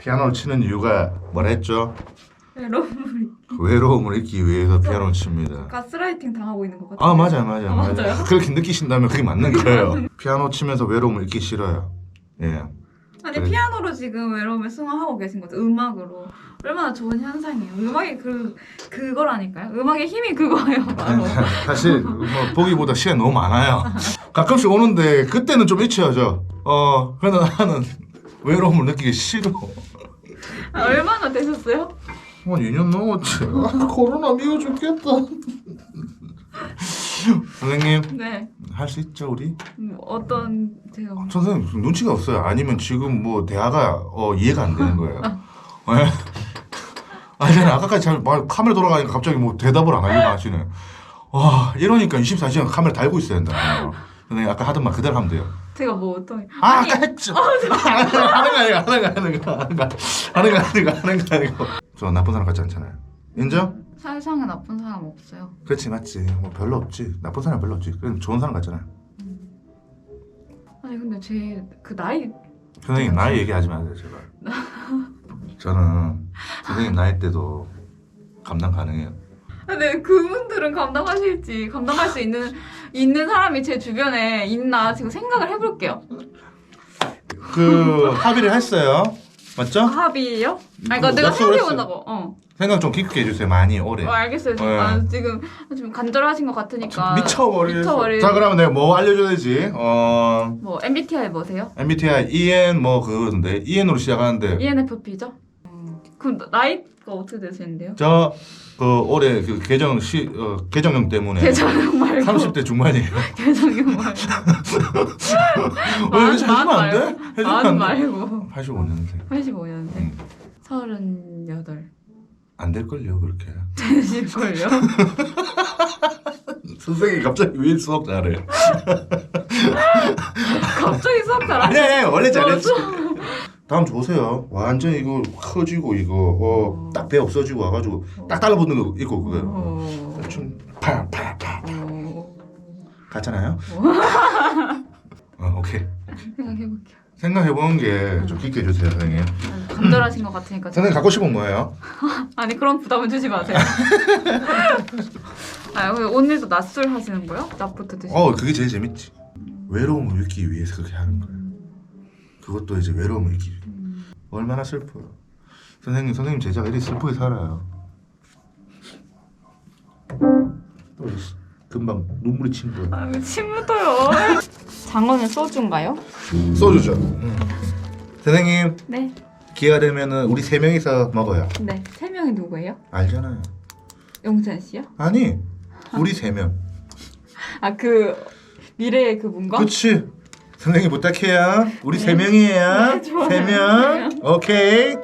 피아노를 치는 이유가 뭐라 했죠? 여러분 외로움을 잊기 위해서 피아노를 칩니다. 가스라이팅 당하고 있는 것 같아요. 아 맞아요 맞아요 아, 맞아요. 맞아요? 그렇게 느끼신다면 그게 맞는 거예요. 피아노 치면서 외로움을 잊기 싫어요. 예. 아니 그래. 피아노로 지금 외로움을 승화하고 계신 거죠. 음악으로 얼마나 좋은 현상이에요. 음악이 그 그거라니까요. 음악의 힘이 그거예요. 바로. 사실 뭐 보기보다 시간 너무 많아요. 가끔씩 오는데 그때는 좀 잊혀져. 어 그래도 나는 외로움을 느끼기 싫어. 아, 얼마나 되셨어요? 한 2년 넘었지. 아, 코로나 미워 죽겠다. 선생님 네. 할 수 있죠 우리? 음, 어떤 제가 선생님 눈치가 없어요. 아니면 지금 뭐 대화가 어, 이해가 안 되는 거예요. 예? 아니 저는 아까까지 잘 말, 카메라 돌아가니까 갑자기 뭐 대답을 안 하려고 하시네. 와 이러니까 24시간 카메라 달고 있어야 된다. 선생님 아까 하던 말 그대로 하면 돼요. 제가 뭐 어떤 아 아니, 아까 했죠. 하는 거 아니야 하는 거 하는 거 하는 거 하는 거 하는 거 하는 거 하는 거. 저 나쁜 사람 같지 않잖아요. 인정? 세상에 나쁜 사람 없어요. 그렇지 맞지. 뭐 별로 없지. 나쁜 사람 별로 없지. 그냥 좋은 사람 같잖아요. 아니 근데 제 그 나이 선생님 나이 얘기하지 마세요 제발. 저는 선생님 나이 때도 감당 가능해요. 근데 그분들은 감당하실지 감당할 수 있는 있는 사람이 제 주변에 있나 지금 생각을 해볼게요. 그 합의를 했어요. 맞죠? 합의요? 아니 그러니까 그 내가 약속을 생각해 본다고. 어. 생각 좀 깊게 해주세요. 많이 오래. 어 알겠어요. 지금, 네. 아, 지금 좀 간절하신 것 같으니까. 미쳐버릴. 미쳐버릴. 자 그러면 내가 뭐 알려줘야 되지? 어 뭐 MBTI 뭐세요? MBTI EN 뭐 그거던데 EN으로 시작하는데 ENFP죠? 음. 그럼 나이가 어떻게 되시는데요? 저그 올해 그 계정 시 어, 계정형 때문에 계정형 말고 30대 중반이에요. 계정형 말고 왜 만- 해주면 만안 돼? 해주면 만안 돼? 말고 85년생. 85년생 음. 38 안 될 걸요 그렇게. 되실걸요? 선생님 갑자기 왜 수업 잘해? 갑자기 수학 잘하시 아니 아니 원래 잘했지. 어, 다음 줘세요. 완전 이거 커지고 이거 어. 어딱 배 없어지고 와가지고 딱 달라붙는 거 있고 그거. 어. 좀 파파파 어. 같잖아요. 어 오케이. 생각해볼게요 생각해보는 게 좀 깊게 해주세요 선생님. 아니, 간절하신 것 같으니까 제가- 선생님 갖고 싶은 뭐예요? 아니 그런 부담은 주지 마세요 아 오늘- 오늘도 낮술 하시는 거요? 낮부터 드시는 어 그게 제일 재밌지. 외로움을 잊기 위해서 그렇게 하는 거예요. 그것도 이제 외로움을 잊기 위해. 음. 얼마나 슬퍼요. 선생님 선생님 제자가 이리 슬프게 살아요. 또 금방 눈물이 친 거야. 아, 왜 침 묻어요 장어는 소주인가요? 소주죠. 선생님 네 기회가 되면은 우리 세 명이서 먹어요. 네. 세 명이 누구예요? 알잖아요. 용찬 씨요? 아니 우리 세 명. 아 그 미래의 그분과? 그렇지. 선생님 부탁해요. 우리 네. 세 명이에요. 네, 좋아요. 세 명. 오케이.